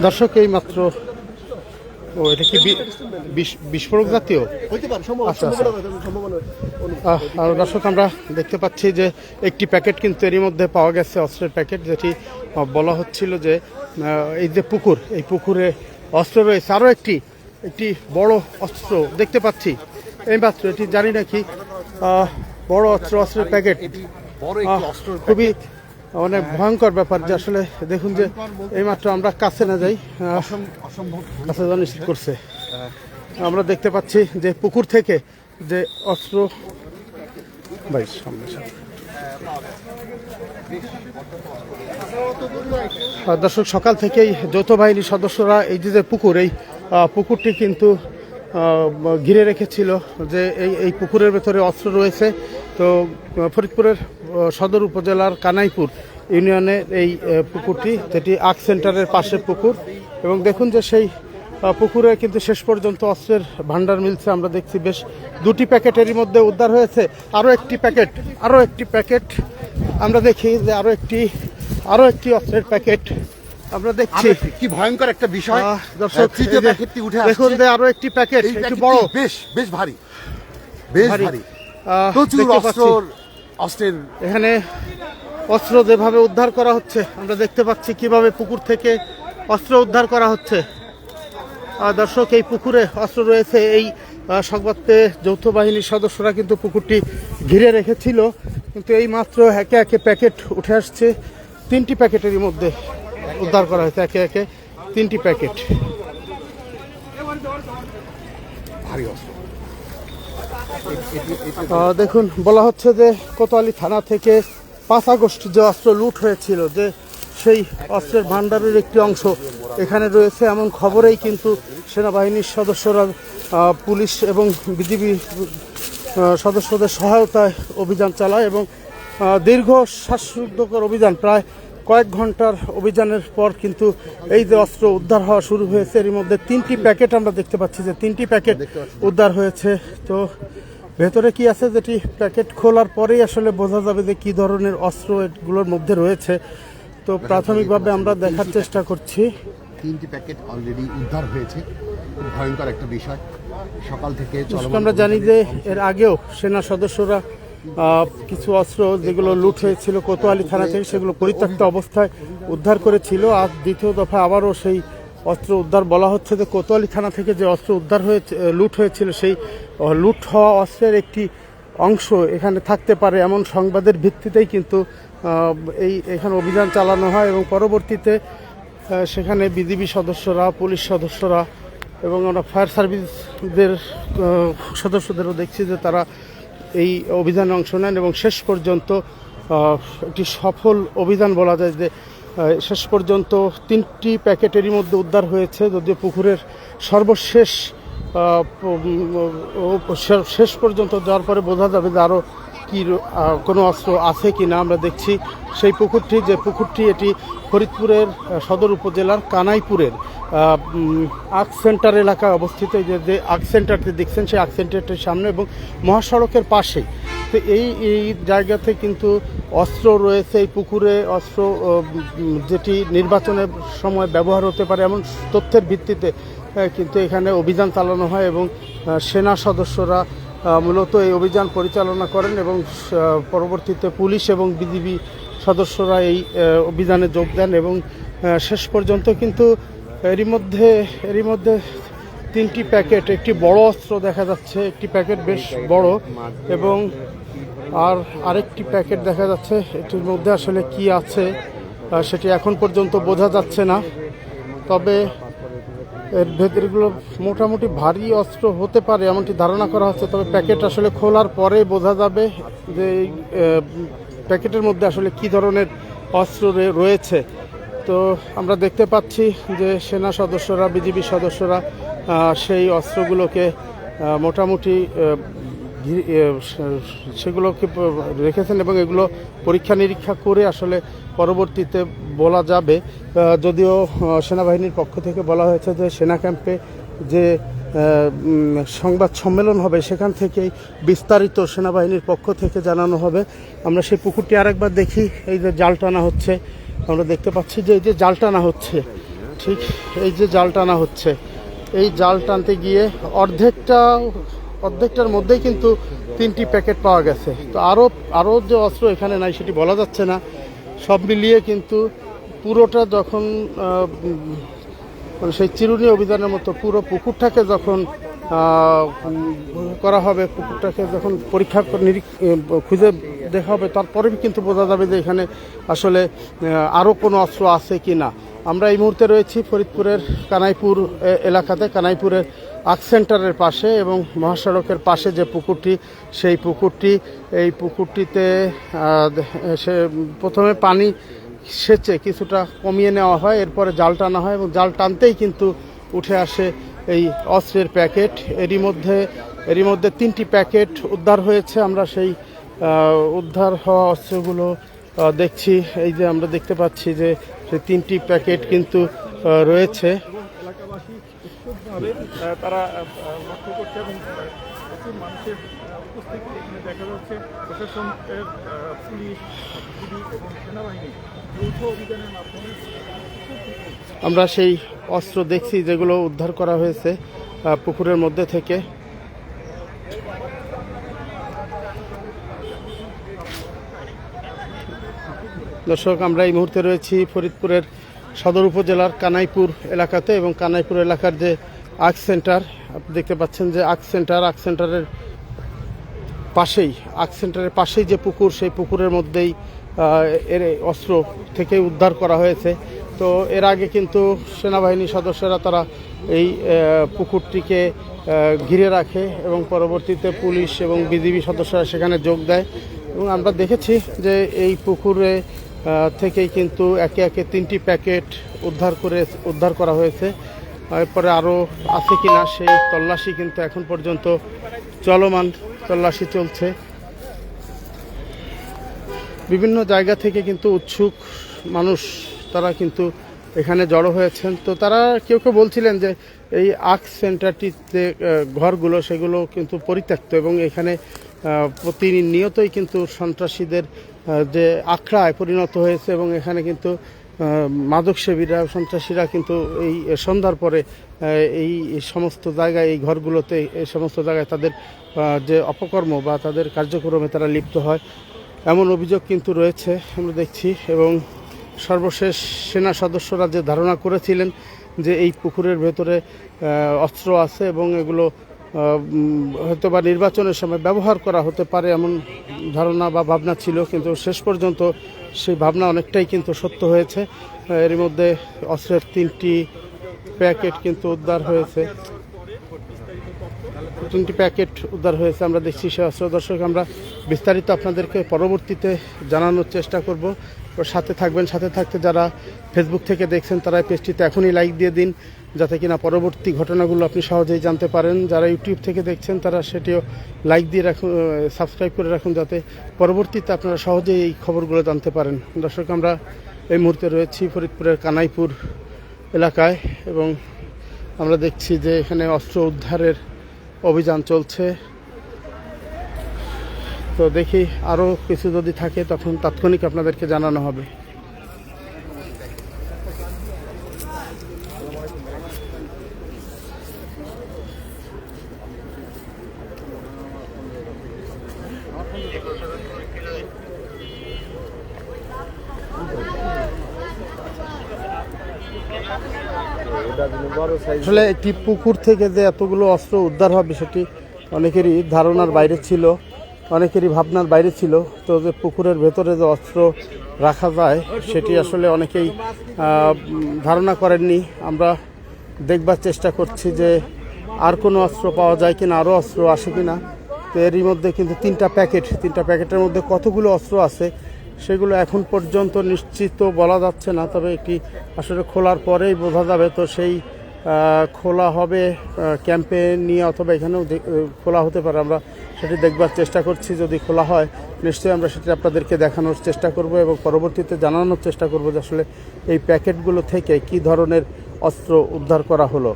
দর্শক এই মাত্র ও এটা কি বিস্ফোরক জাতীয়? হইতে পারে সম্ভব- আচ্ছা, আচ্ছা। আর দর্শক আমরা দেখতে পাচ্ছি যে একটি প্যাকেট কিন্তু এরই মধ্যে পাওয়া গেছে অস্ত্রের প্যাকেট যেটি বলা হচ্ছিল যে এই যে পুকুর এই পুকুরে অস্ত্র রয়েছে। আরও একটি একটি বড় অস্ত্র দেখতে পাচ্ছি। এই মাত্র এটি জানি নাকি আহ, বড় অস্ত্র অস্ত্রের প্যাকেট। বড় আহ, একটি অস্ত্র খুবই অনেক ভয়ঙ্কর ব্যাপার যে আসলে দেখুন যে এইমাত্র আমরা কাছে না যাই কাছে নিশ্চিত করছে আমরা দেখতে পাচ্ছি যে পুকুর থেকে যে অস্ত্র ভাই, সামনে। দর্শক, সকাল থেকেই যৌথ বাহিনীর সদস্যরা এই যে পুকুর, এই পুকুরটি কিন্তু ঘিরে রেখেছিল যে এই এই পুকুরের ভেতরে অস্ত্র রয়েছে তো ফরিদপুরের সদর উপজেলার কানাইপুর ইউনিয়নের এই পুকুরটি যেটি আক সেন্টারের পাশের পুকুর। এবং দেখুন যে সেই পুকুরে কিন্তু শেষ পর্যন্ত অস্ত্রের ভান্ডার মিলছে। আমরা দেখছি বেশ দুটি প্যাকেটেরই মধ্যে উদ্ধার হয়েছে। আরও একটি প্যাকেট আরও একটি প্যাকেট। আমরা দেখি যে আরও একটি আরও একটি অস্ত্রের প্যাকেট। আমরা দেখছি। কি ভয়ঙ্কর একটা বিষয়। দর্শক দেখুন যে আরও একটি প্যাকেট একটু বড়। বেশ বেশ ভারী। বেশ ভারী। প্রচুর অস্ত্র অস্ত্রের। এখানে অস্ত্র যেভাবে উদ্ধার করা হচ্ছে আমরা দেখতে পাচ্ছি কীভাবে পুকুর থেকে অস্ত্র উদ্ধার করা হচ্ছে। দর্শক এই পুকুরে অস্ত্র রয়েছে। এই সংবাদ পেয়ে যৌথ বাহিনীর সদস্যরা কিন্তু পুকুরটি ঘিরে রেখেছিল। কিন্তু এই মাত্র একে একে প্যাকেট উঠে আসছে। তিনটি প্যাকেটেরই মধ্যে উদ্ধার করা হয়েছে। একে একে তিনটি প্যাকেট। ভারী অস্ত্র। দেখুন, বলা হচ্ছে যে কোতোয়ালি থানা থেকে পাঁচ আগস্ট যে অস্ত্র লুট হয়েছিল, যে সেই অস্ত্রের ভান্ডারের একটি অংশ এখানে রয়েছে, এমন খবরেই কিন্তু সেনাবাহিনীর সদস্যরা পুলিশ এবং বিজিবি সদস্যদের সহায়তায় অভিযান চালায় এবং দীর্ঘ শ্বাসরুদ্ধকর অভিযান প্রায় কয়েক ঘণ্টার অভিযানের পর কিন্তু এই যে অস্ত্র উদ্ধার হওয়া শুরু হয়েছে এর মধ্যে তিনটি প্যাকেট আমরা দেখতে পাচ্ছি যে তিনটি প্যাকেট উদ্ধার হয়েছে। তো ভেতরে কি আছে যেটি প্যাকেট খোলার পরেই আসলে বোঝা যাবে যে কি ধরনের অস্ত্র এগুলোর মধ্যে রয়েছে? তো প্রাথমিকভাবে আমরা দেখার চেষ্টা করছি। তিনটি প্যাকেট অলরেডি উদ্ধার হয়েছে। ভয়ঙ্কর একটা বিষয়। সকাল থেকে আমরা জানি যে এর আগেও সেনা সদস্যরা কিছু অস্ত্র যেগুলো লুট হয়েছিল কোতোয়ালি থানা থেকে, সেগুলো পরিত্যক্ত অবস্থায় উদ্ধার করেছিল। আর দ্বিতীয় দফা আবারও সেই অস্ত্র উদ্ধার বলা হচ্ছে যে কোতোয়ালি থানা থেকে যে অস্ত্র উদ্ধার হয়েছে লুট হয়েছিল, সেই লুট হওয়া অস্ত্রের একটি অংশ এখানে থাকতে পারে এমন সংবাদের ভিত্তিতেই কিন্তু এই, এখানে অভিযান চালানো হয় এবং পরবর্তীতে সেখানে বিজিবি সদস্যরা, পুলিশ সদস্যরা এবং আমরা ফায়ার সার্ভিসদের সদস্যদেরও দেখছি যে তারা এই অভিযানে অংশ নেন এবং শেষ পর্যন্ত একটি সফল অভিযান বলা যায় যে শেষ পর্যন্ত তিনটি প্যাকেটেরই মধ্যে উদ্ধার হয়েছে। যদিও পুকুরের সর্বশেষ শেষ পর্যন্ত যাওয়ার পরে বোঝা যাবে যে আরও কি কোনো অস্ত্র আছে কি না আমরা দেখছি। সেই পুকুরটি, যে পুকুরটি, এটি ফরিদপুরের সদর উপজেলার কানাইপুরের আক সেন্টার এলাকায় অবস্থিত। যে যে আক সেন্টারটি দেখছেন, সেই আক সেন্টারটির সামনে এবং মহাসড়কের পাশেই তো এই এই জায়গাতে কিন্তু অস্ত্র রয়েছে। এই পুকুরে অস্ত্র যেটি নির্বাচনের সময় ব্যবহার হতে পারে এমন তথ্যের ভিত্তিতে কিন্তু এখানে অভিযান চালানো হয় এবং সেনা সদস্যরা মূলত এই অভিযান পরিচালনা করেন এবং পরবর্তীতে পুলিশ এবং বিজিবি সদস্যরা এই অভিযানে যোগ দেন এবং শেষ পর্যন্ত কিন্তু এরই মধ্যে এরই মধ্যে তিনটি প্যাকেট, একটি বড় অস্ত্র দেখা যাচ্ছে, একটি প্যাকেট বেশ বড় এবং আর আরেকটি প্যাকেট দেখা যাচ্ছে, এটির মধ্যে আসলে কি আছে সেটি এখন পর্যন্ত বোঝা যাচ্ছে না। তবে এর ভেতরগুলো মোটামুটি ভারী অস্ত্র হতে পারে এমনটি ধারণা করা হচ্ছে, তবে প্যাকেট আসলে খোলার পরে বোঝা যাবে যে প্যাকেটের মধ্যে আসলে কি ধরনের অস্ত্র রয়েছে। তো আমরা দেখতে পাচ্ছি যে সেনা সদস্যরা, বিজিবি সদস্যরা সেই অস্ত্রগুলোকে মোটামুটি সেগুলোকে রেখেছেন এবং এগুলো পরীক্ষা নিরীক্ষা করে আসলে পরবর্তীতে বলা যাবে। যদিও সেনাবাহিনীর পক্ষ থেকে বলা হয়েছে যে সেনা ক্যাম্পে যে সংবাদ সম্মেলন হবে সেখান থেকেই বিস্তারিত সেনাবাহিনীর পক্ষ থেকে জানানো হবে। আমরা সেই পুকুরটি আরেকবার দেখি। এই যে জাল টানা হচ্ছে, আমরা দেখতে পাচ্ছি যে এই যে জাল টানা হচ্ছে, ঠিক এই যে জাল টানা হচ্ছে, এই জাল টানতে গিয়ে অর্ধেকটা অর্ধেকটার মধ্যেই কিন্তু তিনটি প্যাকেট পাওয়া গেছে। তো আরও আরও যে অস্ত্র এখানে নাই সেটি বলা যাচ্ছে না। সব মিলিয়ে কিন্তু পুরোটা যখন মানে সেই চিরুনি অভিযানের মতো পুরো পুকুরটাকে যখন করা হবে, পুকুরটাকে যখন পরীক্ষা খুঁজে দেখা হবে, তারপরেই কিন্তু বোঝা যাবে যে এখানে আসলে আরও কোনো অস্ত্র আছে কি না আমরা এই মুহূর্তে রয়েছি ফরিদপুরের কানাইপুর এলাকাতে। কানাইপুরের আক সেন্টারের পাশে এবং মহাসড়কের পাশে যে পুকুরটি, সেই পুকুরটি, এই পুকুরটিতে সে, প্রথমে পানি সেচে কিছুটা কমিয়ে নেওয়া হয়, এরপরে জাল টানা হয় এবং জাল টানতেই কিন্তু উঠে আসে এই অস্ত্রের প্যাকেট। এরই মধ্যে এরই মধ্যে তিনটি প্যাকেট উদ্ধার হয়েছে। আমরা সেই উদ্ধার হওয়া অস্ত্রগুলো দেখছি। এই যে আমরা দেখতে পাচ্ছি যে সেই তিনটি প্যাকেট কিন্তু রয়েছে। এলাকাবাসী উৎসুকভাবে আহ, তারা আহ, আহ, লক্ষ্য করছে এবং প্রচুর মানুষের উপস্থিতি এখানে দেখা যাচ্ছে। প্রশাসনের পুলিশ বিজিবি এবং সেনাবাহিনী যৌথ অভিযানের মাধ্যমে আমরা সেই অস্ত্র দেখছি যেগুলো উদ্ধার করা হয়েছে পুকুরের মধ্যে থেকে। দর্শক, আমরা এই মুহূর্তে রয়েছি ফরিদপুরের সদর উপজেলার কানাইপুর এলাকাতে এবং কানাইপুর এলাকার যে আর্ক সেন্টার, আপনি দেখতে পাচ্ছেন যে আর্ক সেন্টার আর্ক সেন্টারের পাশেই আর্ক সেন্টারের পাশেই যে পুকুর, সেই পুকুরের মধ্যেই এর অস্ত্র থেকে উদ্ধার করা হয়েছে। তো এর আগে কিন্তু সেনাবাহিনীর সদস্যরা তারা এই পুকুরটিকে ঘিরে রাখে এবং পরবর্তীতে পুলিশ এবং বিজিবি সদস্যরা সেখানে যোগ দেয়। এবং আমরা দেখেছি যে এই পুকুরে থেকেই কিন্তু একে একে তিনটি প্যাকেট উদ্ধার করে উদ্ধার করা হয়েছে। এরপরে আরও আছে কি না সেই তল্লাশি কিন্তু এখন পর্যন্ত চলমান তল্লাশি চলছে। বিভিন্ন জায়গা থেকে কিন্তু উৎসুক মানুষ তারা কিন্তু এখানে জড়ো হয়েছেন। তো তারা কেউ কেউ বলছিলেন যে এই আখ সেন্টারটিতে আহ, ঘরগুলো সেগুলো কিন্তু পরিত্যক্ত এবং এখানে প্রতিনিয়তই কিন্তু সন্ত্রাসীদের যে আখড়ায় পরিণত হয়েছে এবং এখানে কিন্তু মাদকসেবীরা সন্ত্রাসীরা কিন্তু এই সন্ধ্যার পরে এই সমস্ত জায়গায়, এই ঘরগুলোতে, এই সমস্ত জায়গায় তাদের যে অপকর্ম বা তাদের কার্যক্রমে তারা লিপ্ত হয়। এমন অভিযোগ কিন্তু রয়েছে, আমরা দেখছি। এবং সর্বশেষ সেনা সদস্যরা যে ধারণা করেছিলেন যে এই পুকুরের ভেতরে অস্ত্র আছে এবং এগুলো হয়তো বা নির্বাচনের সময় ব্যবহার করা হতে পারে এমন ধারণা বা ভাবনা ছিল, কিন্তু শেষ পর্যন্ত সেই ভাবনা অনেকটাই কিন্তু সত্য হয়েছে। এর মধ্যে অস্ত্রের তিনটি প্যাকেট কিন্তু উদ্ধার হয়েছে। তিনটি প্যাকেট উদ্ধার হয়েছে, আমরা দেখছি সে অস্ত্র। দর্শক, আমরা বিস্তারিত আপনাদেরকে পরবর্তীতে জানানোর চেষ্টা করব। সাথে থাকবেন, সাথে থাকতে যারা ফেসবুক থেকে দেখছেন, তারা পেজটিতে এখনই লাইক দিয়ে দিন, যাতে কিনা পরবর্তী ঘটনাগুলো আপনি সহজেই জানতে পারেন। যারা ইউটিউব থেকে দেখছেন, তারা সেটিও লাইক দিয়ে রাখুন সাবস্ক্রাইব করে রাখুন, যাতে পরবর্তীতে আপনারা সহজেই এই খবরগুলো জানতে পারেন। দর্শক, আমরা এই মুহূর্তে রয়েছি ফরিদপুরের কানাইপুর এলাকায় এবং আমরা দেখছি যে এখানে অস্ত্র উদ্ধারের অভিযান চলছে। তো দেখি আরও কিছু যদি থাকে, তখন তাৎক্ষণিক আপনাদেরকে জানানো হবে। আসলে একটি পুকুর থেকে যে এতগুলো অস্ত্র উদ্ধার হবে, সেটি অনেকেরই ধারণার বাইরে ছিল। অনেকেরই ভাবনার বাইরে ছিল তো যে পুকুরের ভেতরে যে অস্ত্র রাখা যায়, সেটি আসলে অনেকেই ধারণা করেননি। আমরা দেখবার চেষ্টা করছি যে আর কোনো অস্ত্র পাওয়া যায় কিনা, আরও অস্ত্র আসে কিনা। তো এরই মধ্যে কিন্তু তিনটা প্যাকেট, তিনটা প্যাকেটের মধ্যে কতগুলো অস্ত্র আছে, সেগুলো এখন পর্যন্ত নিশ্চিত বলা যাচ্ছে না। তবে একটি আসলে খোলার পরেই বোঝা যাবে। তো সেই খোলা হবে ক্যাম্পে নিয়ে অথবা এখানেও খোলা হতে পারে। আমরা সেটি দেখবার চেষ্টা করছি, যদি খোলা হয়, নিশ্চয়ই আমরা সেটি আপনাদেরকে দেখানোর চেষ্টা করব এবং পরবর্তীতে জানানোর চেষ্টা করব যে আসলে এই প্যাকেটগুলো থেকে কি ধরনের অস্ত্র উদ্ধার করা হলো।